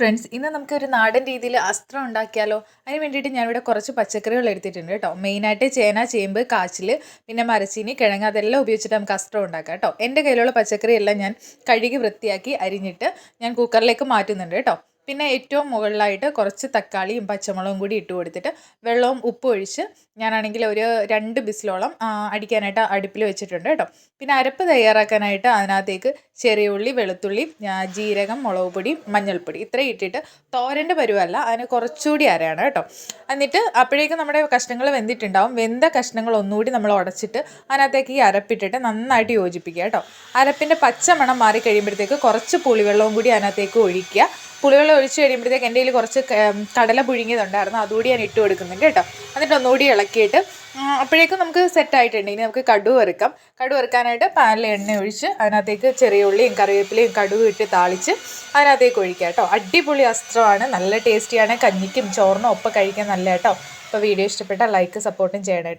Friends ഇന്ന് നമുക്ക് ഒരു നാടൻ രീതിയിൽ അസ്ത്രം ഉണ്ടാക്കിയാലോ? അതിന് വേണ്ടിയിട്ട് ഞാനിവിടെ കുറച്ച് പച്ചക്കറികൾ എടുത്തിട്ടുണ്ട് കേട്ടോ. മെയിനായിട്ട് ചേന ചേമ്പ് കാച്ചിൽ പിന്നെ മരച്ചീനി കിഴങ്ങ് അതെല്ലാം ഉപയോഗിച്ചിട്ട് നമുക്ക് അസ്ത്രം ഉണ്ടാക്കാം കേട്ടോ. എന്റെ കയ്യിലുള്ള പച്ചക്കറിയെല്ലാം ഞാൻ കഴുകി വൃത്തിയാക്കി അരിഞ്ഞിട്ട് ഞാൻ കുക്കറിലേക്ക് മാറ്റുന്നുണ്ട് കേട്ടോ. പിന്നെ ഏറ്റവും മുകളിലായിട്ട് കുറച്ച് തക്കാളിയും പച്ചമുളകും കൂടി ഇട്ട് കൊടുത്തിട്ട് വെള്ളവും ഉപ്പും ഒഴിച്ച് ഞാനാണെങ്കിൽ ഒരു രണ്ട് ബിസിലോളം അടിക്കാനായിട്ട് അടുപ്പിൽ വെച്ചിട്ടുണ്ട് കേട്ടോ. പിന്നെ അരപ്പ് തയ്യാറാക്കാനായിട്ട് അതിനകത്തേക്ക് ചെറിയ ഉള്ളി വെളുത്തുള്ളി ജീരകം മുളക് പൊടി മഞ്ഞൾപ്പൊടി ഇത്രയും ഇട്ടിട്ട് തോരന്റെ പരുവല്ല അതിന് കുറച്ചുകൂടി അരയാണ് കേട്ടോ. എന്നിട്ട് അപ്പോഴേക്കും നമ്മുടെ കഷ്ണങ്ങൾ വെന്തിട്ടുണ്ടാവും. വെന്ത കഷ്ണങ്ങൾ ഒന്നുകൂടി നമ്മൾ ഉടച്ചിട്ട് അതിനകത്തേക്ക് ഈ അരപ്പിട്ടിട്ട് നന്നായിട്ട് യോജിപ്പിക്കുക കേട്ടോ. അരപ്പിന്റെ പച്ചമണം മാറി കഴിയുമ്പോഴത്തേക്ക് കുറച്ച് പുളിവെള്ളവും കൂടി അതിനകത്തേക്ക് ഒഴിക്കുക. പുളിവെള്ളം ഒഴിച്ച് കഴിയുമ്പോഴത്തേക്ക് എന്റെ കയ്യിൽ കുറച്ച് കടല പുഴുങ്ങിയതുണ്ടായിരുന്നു. അതുകൂടി ഞാൻ ഇട്ട് കൊടുക്കുന്നുണ്ട് കേട്ടോ. എന്നിട്ട് ഒന്നുകൂടി ഇളക്കിയിട്ട് അപ്പോഴേക്കും നമുക്ക് സെറ്റ് ആയിട്ടുണ്ട്. ഇനി നമുക്ക് കടുവ് വറുക്കാം. കടുവ് വറുക്കാനായിട്ട് പാനിൽ എണ്ണ ഒഴിച്ച് അതിനകത്തേക്ക് ചെറിയ ഉള്ളിയും കറിവേപ്പിലയും കടുവ് ഇട്ട് താളിച്ച് അതിനകത്തേക്ക് ഒഴിക്കുക കേട്ടോ. അടിപൊളി അസ്ത്രമാണ്. നല്ല ടേസ്റ്റിയാണ് കഞ്ഞിക്കും ചോറിനും ഒപ്പം കഴിക്കാൻ നല്ല കേട്ടോ. അപ്പോൾ വീഡിയോ ഇഷ്ടപ്പെട്ടാൽ ലൈക്ക് സപ്പോർട്ടും ചെയ്യണം കേട്ടോ.